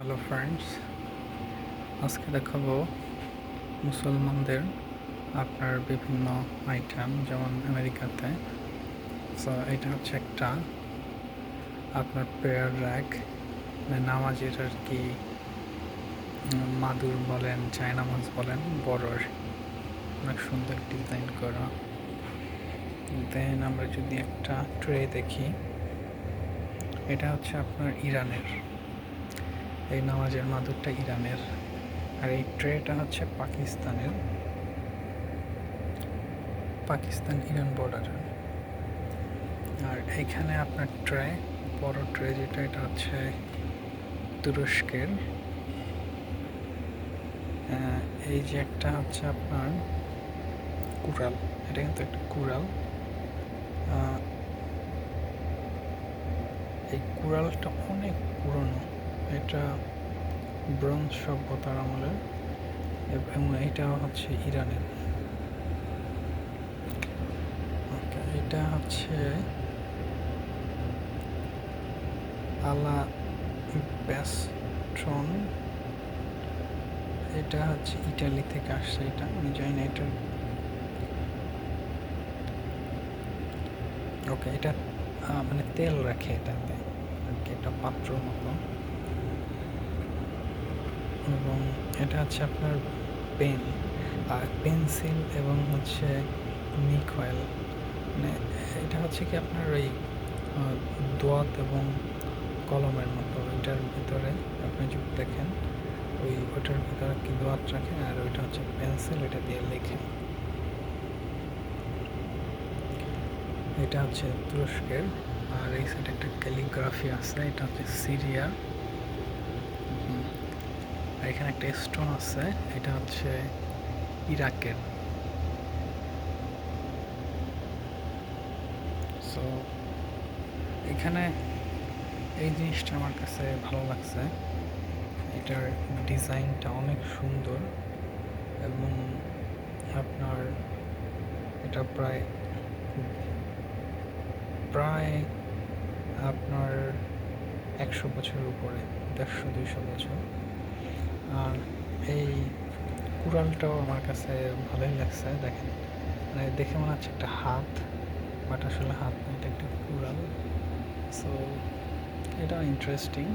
Hello friends আজকে দেখাবো মুসলমানদের আপনার বিভিন্ন আইটেম যেমন আমেরিকাতে। সো এটা হচ্ছে একটা আপনার প্রেয়ার র্যাক নামাজের আর কি উম, মাদুর বলেন চায়নামাজ বলেন বড়র। অনেক সুন্দর ডিজাইন করা। দেন আমরা যদি একটা ট্রে দেখি এটা হচ্ছে আপনার ইরানের। এই নামাজের মাদুরটা ইরানের। আর এই ট্রেটা হচ্ছে পাকিস্তানের। পাকিস্তান ইরান বর্ডারের আর এইখানে আপনার ট্রে, বড় ট্রে যেটা, এটা হচ্ছে তুরস্কের। এই যে একটা হচ্ছে আপনার কুড়াল। এটা কিন্তু একটা কুড়াল। এই কুড়ালটা অনেক পুরনো। এটা ব্রোঞ্জ সভ্যতার আমলের এবং এটা হচ্ছে ইরানের এটা হচ্ছে আলা ব্যাস্ট্রন। এটা হচ্ছে ইটালি থেকে আসছে এটা, আমি জানি না এটা ওকে, এটা মানে তেল রাখে এটাতে একটা পাত্র মতো। এবং এটা হচ্ছে আপনার পেন, আর পেন্সিল এবং হচ্ছে নিক অয়েল মানে এটা হচ্ছে কি আপনার ওই দোয়াত এবং কলমের মতো, ওইটার ভিতরে আপনি যদি দেখেন, ওই ওটার ভিতরে কি দোয়াত রাখে আর ওইটা হচ্ছে পেন্সিল, এটা দিয়ে লেখে এটা হচ্ছে তুরস্কের, আর এই সাইডে একটা ক্যালিগ্রাফি আছে, এটা হচ্ছে সিরিয়া। এখানে একটা স্টোন আছে, এটা হচ্ছে ইরাকের। সো এখানে এই জিনিসটা আমার কাছে ভালো লাগছে। এটার ডিজাইনটা অনেক সুন্দর এবং আপনার এটা প্রায় প্রায় আপনার একশো বছরের উপরে, দেড়শো, দুইশো বছর। আর এই কুড়ালটাও আমার কাছে ভালোই লাগছে, দেখেন। মানে দেখে মনে হচ্ছে একটা হাত, বাট আসলে হাত না, এটা একটা কুড়াল। সো এটা ইন্টারেস্টিং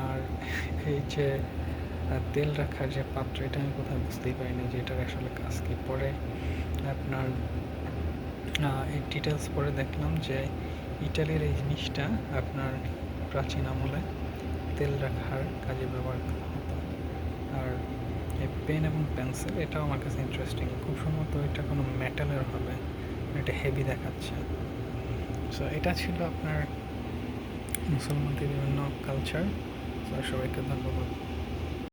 আর এই যে তেল রাখার যে পাত্র, এটা আমি কোথাও বুঝতেই পারিনি যে এটার আসলে কাজ কি পরে আপনার এই ডিটেলস পরে দেখলাম যে ইটালির এই জিনিসটা আপনার প্রাচীন আমলে তেল রাখার কাজে ব্যবহার করা আর এই পেন এবং পেন্সিল, এটাও আমার কাছে ইন্টারেস্টিং খুব সম্ভবত এটা কোনো মেটালের হবে, এটা হেভি দেখাচ্ছে। সো এটা ছিল আপনার মুসলমানদের বিভিন্ন কালচার সবাইকে ধন্যবাদ।